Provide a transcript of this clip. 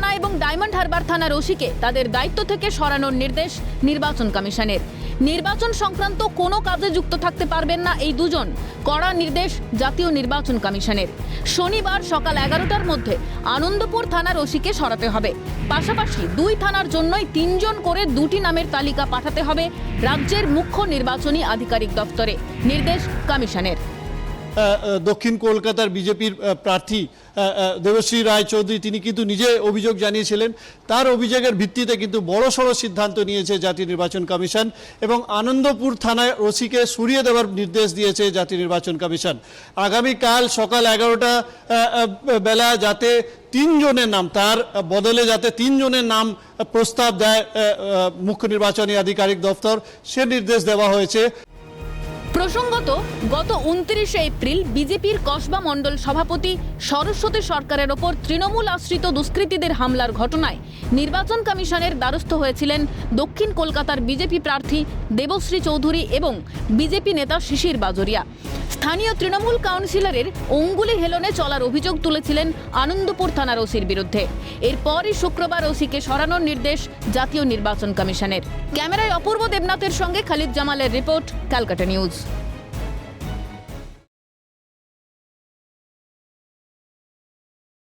থানা এবং ডায়মন্ড হারবার থানার ওসিকে তাদের দায়িত্ব থেকে সরানোর নির্দেশ নির্বাচন কমিশনের। নির্বাচন সংক্রান্ত কোনো কাজে যুক্ত থাকতে পারবেন না এই দুজন, কড়া নির্দেশ জাতীয় নির্বাচন কমিশনের। শনিবার সকাল এগারোটার মধ্যে আনন্দপুর থানার ওসিকে সরাতে হবে। পাশাপাশি দুই থানার জন্যই তিনজন করে দুটি নামের তালিকা পাঠাতে হবে রাজ্যের মুখ্য নির্বাচনী আধিকারিক দপ্তরে, নির্দেশ কমিশনের। দক্ষিণ কলকাতার বিজেপির প্রার্থী দেবশ্রী রায় চৌধুরী তিনি কিন্তু নিজে অভিযোগ জানিয়েছিলেন। তার অভিযোগের ভিত্তিতে কিন্তু বড় সড়ো সিদ্ধান্ত নিয়েছে জাতীয় নির্বাচন কমিশন এবং আনন্দপুর থানায় ওসিকে সরিয়ে দেওয়ার নির্দেশ দিয়েছে জাতীয় নির্বাচন কমিশন। আগামীকাল সকাল এগারোটা বেলা যাতে তিনজনের নাম, তার বদলে যাতে তিনজনের নাম প্রস্তাব দেয় মুখ্য নির্বাচনী আধিকারিক দপ্তর, সে নির্দেশ দেওয়া হয়েছে। প্রসঙ্গত, গত উনত্রিশে এপ্রিল বিজেপির কসবা মণ্ডল সভাপতি সরস্বতী সরকারের ওপর তৃণমূল আশ্রিত দুষ্কৃতীদের হামলার ঘটনায় নির্বাচন কমিশনের দ্বারস্থ হয়েছিলেন দক্ষিণ কলকাতার বিজেপি প্রার্থী দেবশ্রী চৌধুরী এবং বিজেপি নেতা শিশির বাজরিয়া। স্থানীয় তৃণমূল কাউন্সিলরের অঙ্গুলি হেলনে চলার অভিযোগ তুলেছিলেন আনন্দপুর থানার ওসির বিরুদ্ধে। এরপরই শুক্রবার ওসিকে সরানোর নির্দেশ জাতীয় নির্বাচন কমিশনের। ক্যামেরায় অপূর্ব দেবনাথের সঙ্গে খালিদ জামালের রিপোর্ট, ক্যালকাটা নিউজ।